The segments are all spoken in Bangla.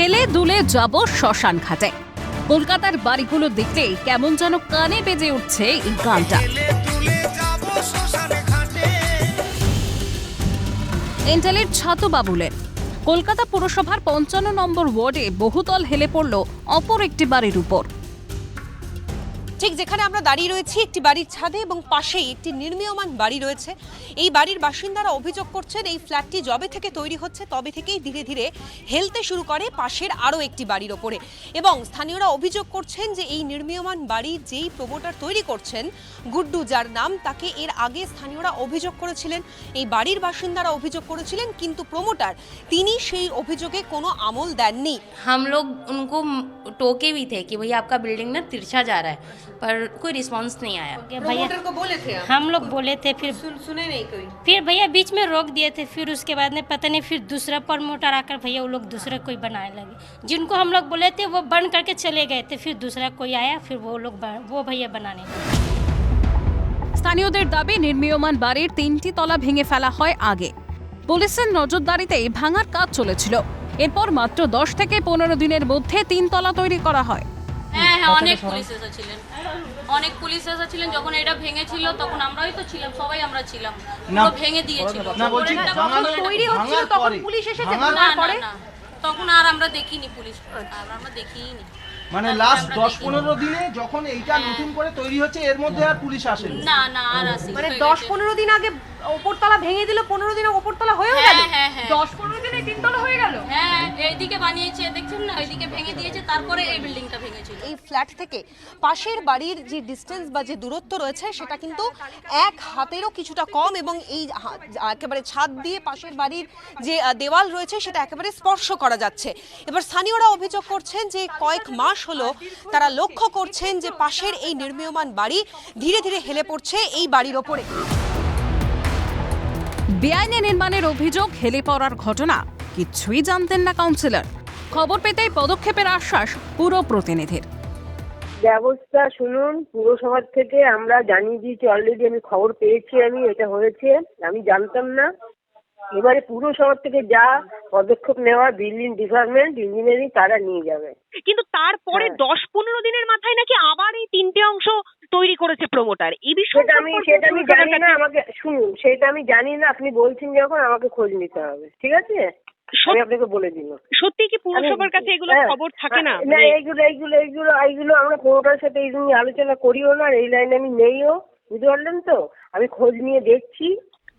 হেলে দুলে যাব শ্মশান ঘাটে। কলকাতার বাড়িগুলো দেখলে কেমন যেন কানে বেজে উঠছে এই গানটা। এন্টালের ছাতু বাবুলের। কলকাতা পুরসভার পঞ্চান্ন নম্বর ওয়ার্ডে বহুতল হেলে পড়ল অপর একটি বাড়ির উপর। ঠিক যেখানে আমরা দাঁড়িয়ে রয়েছি একটি বাড়ির ছাদে এবং পাশেই একটি নির্মীয়মান বাড়ি রয়েছে এই বাড়ির বাসিন্দারা অভিযোগ করছেন এই ফ্ল্যাটটি যবে থেকে তৈরি হচ্ছে তবে থেকেই ধীরে ধীরে হেলতে শুরু করে পাশের আরও একটি বাড়ির ওপরে এবং স্থানীয়রা অভিযোগ করছেন যে এই নির্মীয়মান বাড়ি যেই প্রমোটার তৈরি করছেন গুড্ডু যার নাম তাকে এর আগে স্থানীয়রা অভিযোগ করেছিলেন এই বাড়ির বাসিন্দারা অভিযোগ করেছিলেন কিন্তু প্রমোটার তিনি সেই অভিযোগে কোনো আমল দেননি हम लोग उनको टोके भी थे कि भैया आपका बिल्डिंग ना तिरछा जा रहा है पर कोई रिस्पांस नहीं आया भैया प्रमोटर को बोले थे हम लोग बोले थे फिर सुने नहीं कोई फिर भैया बीच में रोक दिए थे फिर उसके बाद में पता नहीं फिर दूसरा प्रमोटर आकर भैया वो लोग दूसरा कोई बनाने लगे जिनको हम लोग बोले थे वो बंद करके चले गए थे फिर दूसरा कोई आया फिर वो लोग बन- वो भैया बनाने लगे স্থানীয়দের দাবি নির্মীয়মান বাড়ির তিনটি তলা ভেঙে ফেলা হয় আগে পুলিশের নজরদারিতে ভাঙার কাজ চলেছিল এরপর মাত্র দশ থেকে পনেরো দিনের মধ্যে তিন তলা তৈরি করা হয় হ্যাঁ হ্যাঁ অনেক পুলিশ এসেছিলেন। অনেক পুলিশ এসেছিলেন যখন এটা ভেঙেছিল তখন আমরাই তো ছিলাম সবাই আমরা ছিলাম। পুরো ভেঙে দিয়েছিল। না বলছি তৈরি হচ্ছিল তখন পুলিশ এসেছে না পরে? তখন আর আমরা দেখিনি পুলিশ আর আমরা দেখিনি। মানে লাস্ট দশ। পনেরো দিনে যখন এইটা নতুন করে তৈরি হচ্ছে এর মধ্যে আর পুলিশ আসেনি। না না আর আসেনি মানে হয়ে দশ। পনেরো দিন আগে ওপরতলা ভেঙে দিল পনেরো দিনে ওপরতলা হয়েও হ্যাঁ গেল? হ্যাঁ হ্যাঁ। দশ পনেরো দিনে তিনতলা হয়ে গেল? হ্যাঁ এইদিকে বানিয়েছে দেখছেন না? ওইদিকে ভেঙে দিয়েছে তারপরে এই বিল্ডিংটা ভেঙেছিল। এই ফ্ল্যাট থেকে পাশের বাড়ির যে ডিস্টেন্স বা যে দূরত্ব রয়েছে সেটা কিন্তু এক হাতেরও কিছুটা কম এবং এই একেবারে ছাদ দিয়ে পাশের বাড়ির যে দেওয়াল রয়েছে সেটা একেবারে স্পর্শ করা যাচ্ছে। এবার স্থানীয়রা অভিযোগ করছেন যে কয়েক মাস হলো তারা লক্ষ্য করছেন যে পাশের এই নির্মীয়মান বাড়ি ধীরে ধীরে হেলে পড়ছে এই বাড়ির ওপরে। বেআইনি নির্মাণের অভিযোগ হেলে পড়ার ঘটনা। কিছুই জানতেন না কাউন্সিলর খবর পেতেই পদক্ষেপের আশ্বাস পুরো প্রতিনিধির। ব্যবস্থা শুনুন পুরসভার থেকে আমরা জানিয়ে দিয়েছি অলরেডি আমি খবর পেয়েছি আমি এটা হয়েছে আমি জানতাম না। এবারে পুরসভার থেকে যা পদক্ষেপ নেওয়া বিল্ডিং ডিপার্টমেন্ট ইঞ্জিনিয়ারিং তারা নিয়ে যাবে। কিন্তু তারপরে হ্যাঁ। দশ পনেরো দিনের মাথায় নাকি আবার এই তিনটে অংশ তৈরি করেছে প্রমোটার এই বিষয়ে সেটা আমি সেটা আমি জানি না আমাকে শুনুন সেটা আমি জানি না আপনি বলছেন যখন আমাকে খোঁজ নিতে হবে ঠিক আছে? আমি আপনাকে বলে দিল সত্যি কি পুরসভার কাছে এগুলো হ্যাঁ, খবর থাকে না? না মানে এইগুলো এইগুলো এইগুলো এইগুলো আমরা কোনোটার সাথে এই নিয়ে আলোচনা করিও না আর এই লাইনে আমি নেইও বুঝতে পারলেন তো? আমি খোঁজ নিয়ে দেখছি।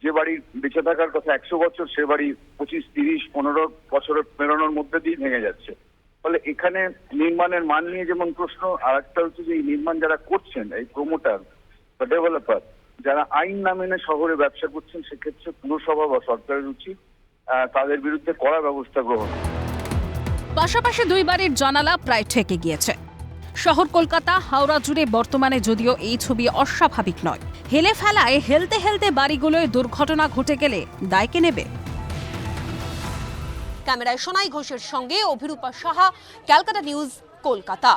যে বাড়ি বেঁচে থাকার কথা একশো বছর সে বাড়ি পঁচিশ তিরিশ পনেরো বছরের পেরোনোর মধ্যে দিয়ে ভেঙে যাচ্ছে। ফলে এখানে নির্মাণের মান নিয়ে যেমন প্রশ্ন আর একটা হচ্ছে যে এই নির্মাণ যারা করছেন, এই প্রমোটার বা ডেভেলপার যারা আইন না শহরে ব্যবসা করছেন, সেক্ষেত্রে পুরসভা বা সরকারের উচিত তাদের বিরুদ্ধে কড়া ব্যবস্থা গ্রহণ পাশাপাশি দুই বাড়ির জানালা প্রায় ঠেকে গিয়েছে। শহর কলকাতা, হাওড়া জুড়ে বর্তমানে যদিও এই ছবি অস্বাভাবিক নয়। হেলে ফেলায়, হেলতে হেলতে বাড়িগুলোয় দুর্ঘটনা ঘটে গেলে দায়কে নেবে? ক্যামেরায় সোনাই ঘোষের সঙ্গে অভিরূপা সাহা ক্যালকাটা নিউজ কলকাতা।